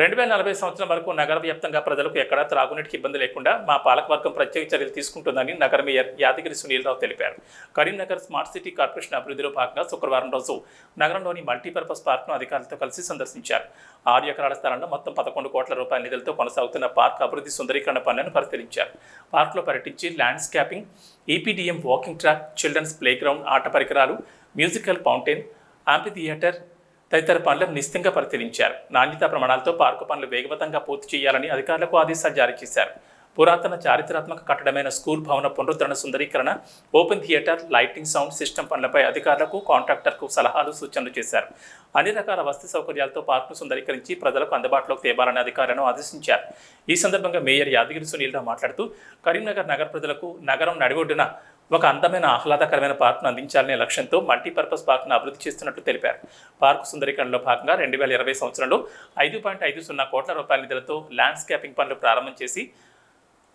రెండు వేల నలభై సంవత్సరం వరకు నగర వ్యాప్తంగా ప్రజలకు ఎక్కడా త్రాగునీటికి ఇబ్బంది లేకుండా మా పాలకవర్గం ప్రత్యేక చర్యలు తీసుకుంటుందని నగర మేయర్ యాదగిరి సునీల్రావు తెలిపారు. కరీంనగర్ స్మార్ట్ సిటీ కార్పొరేషన్ అభివృద్ధిలో భాగంగా శుక్రవారం రోజు నగరంలోని మల్టీపర్పస్ పార్క్ను అధికారులతో కలిసి సందర్శించారు. ఆరు ఎకరాల స్థలంలో మొత్తం పదకొండు కోట్ల రూపాయల నిధులతో కొనసాగుతున్న పార్క్ అభివృద్ధి సుందరీకరణ పనులను పరిశీలించారు. పార్క్లో పర్యటించి landscaping EPDM walking track children's playground ఆట పరికరాలు మ్యూజికల్ ఫౌంటైన్ ఆంపి థియేటర్ తదితర పనులను నిశ్చితంగా పరిశీలించారు నాణ్యతా ప్రమాణాలతో పార్కు పనులు వేగవంతంగా పూర్తి చేయాలని అధికారులకు ఆదేశాలు జారీ చేశారు. పురాతన చారిత్రాత్మక కట్టడమైన స్కూల్ భవన పునరుద్ధరణ సుందరీకరణ open theatre lighting sound system పనులపై అధికారులకు కాంట్రాక్టర్కు సలహాలు సూచనలు చేశారు. అన్ని రకాల వస్తు సౌకర్యాలతో పార్కును సుందరీకరించి ప్రజలకు అందుబాటులోకి తేవాలని అధికారులను ఆదేశించారు. ఈ సందర్భంగా మేయర్ యాదగిరి సునీల్రావు మాట్లాడుతూ కరీంనగర్ నగర ప్రజలకు నగరం నడిఒడ్డున ఒక అందమైన ఆహ్లాదకరమైన పార్కును అందించాలనే లక్ష్యంతో మల్టీపర్పస్ పార్కును అభివృద్ధి చేస్తున్నట్లు తెలిపారు. పార్కు సుందరీకరణలో భాగంగా రెండు వేల ఇరవై సంవత్సరంలో ఐదు పాయింట్ ఐదు సున్నా కోట్ల రూపాయల నిధులతో ల్యాండ్స్కేపింగ్ పనులు ప్రారంభం చేసి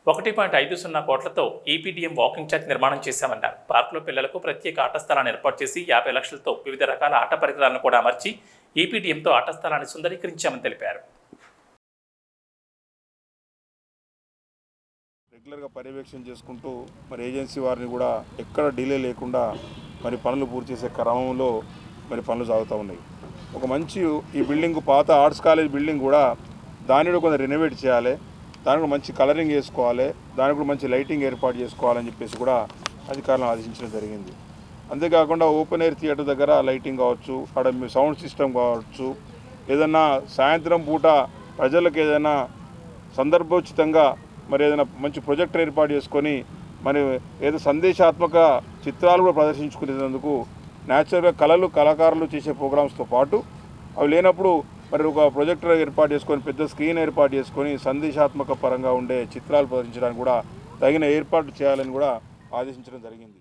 ఒకటి పాయింట్ ఐదు సున్నా కోట్లతో ఈపీడీఎం వాకింగ్ ట్రాక్ నిర్మాణం చేశామన్నారు. పార్కులో పిల్లలకు ప్రత్యేక ఆట స్థలాన్ని ఏర్పాటు చేసి యాభై లక్షలతో వివిధ రకాల ఆట పరికరాలను కూడా అమర్చి ఈపీడీఎంతో ఆట స్థలాన్ని సుందరీకరించామని తెలిపారు. రెగ్యులర్గా పర్యవేక్షణ చేసుకుంటూ మరి ఏజెన్సీ వారిని కూడా ఎక్కడ డిలే లేకుండా మరి పనులు పూర్తి చేసే క్రమంలో మరి పనులు సాగుతూ ఉన్నాయి. ఒక మంచి ఈ బిల్డింగ్ పాత ఆర్ట్స్ కాలేజ్ బిల్డింగ్ కూడా దాన్ని కూడా కొంచెం రెనోవేట్ చేయాలి దానికి కూడా మంచి కలరింగ్ వేసుకోవాలి దానికి కూడా మంచి లైటింగ్ ఏర్పాటు చేసుకోవాలని చెప్పేసి కూడా అధికారులను ఆదేశించడం జరిగింది. అంతేకాకుండా ఓపెన్ ఎయిర్ థియేటర్ దగ్గర లైటింగ్ కావచ్చు అక్కడ సౌండ్ సిస్టమ్ కావచ్చు ఏదన్నా సాయంత్రం పూట ప్రజలకు ఏదైనా సందర్భోచితంగా మరి ఏదైనా మంచి ప్రొజెక్టర్ ఏర్పాటు చేసుకొని మరి ఏదో సందేశాత్మక చిత్రాలు కూడా ప్రదర్శించుకునేందుకు న్యాచురల్గా కళలు కళాకారులు చేసే ప్రోగ్రామ్స్తో పాటు అవి లేనప్పుడు మరి ఒక ప్రొజెక్టర్ ఏర్పాటు చేసుకొని పెద్ద స్క్రీన్ ఏర్పాటు చేసుకొని సందేశాత్మక పరంగా ఉండే చిత్రాలు ప్రదర్శించడానికి కూడా తగిన ఏర్పాటు చేయాలని కూడా ఆదేశించడం జరిగింది.